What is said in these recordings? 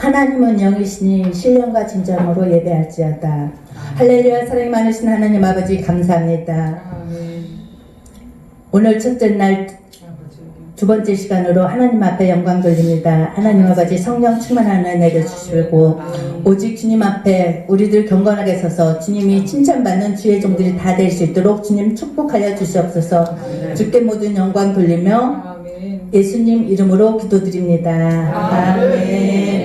하나님은 영이시니 신령과 진정으로 예배할지어다. 할렐루야 사랑이 많으신 하나님 아버지 감사합니다. 오늘 첫째 날 두 번째 시간으로 하나님 앞에 영광 돌립니다. 하나님 아버지 성령 충만하는 은혜를 주시고 오직 주님 앞에 우리들 경건하게 서서 주님이 칭찬받는 주의 종들이 다 될 수 있도록 주님 축복하여 주시옵소서 주께 모든 영광 돌리며. 예수님 이름으로 기도드립니다. 아멘.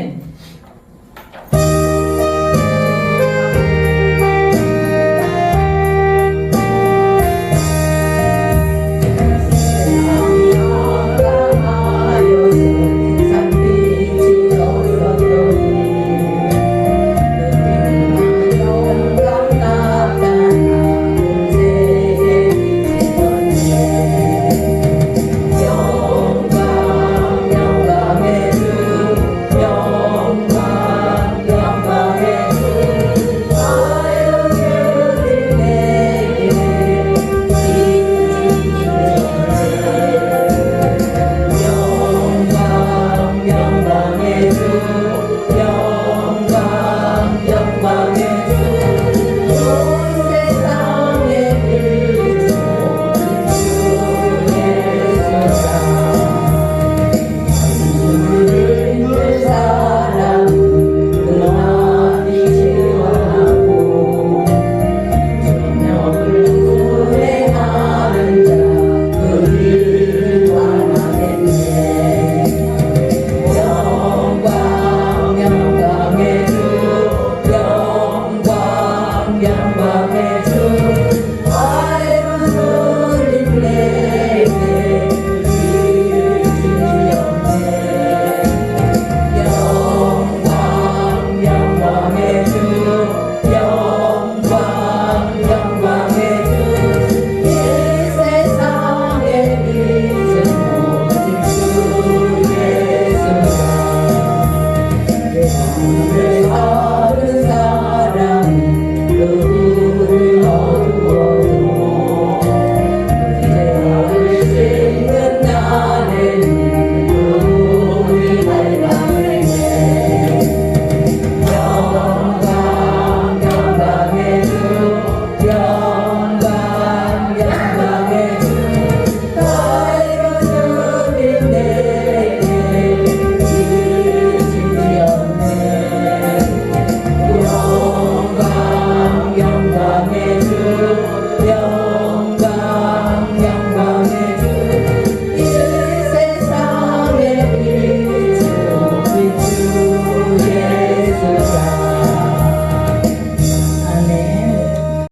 Amen.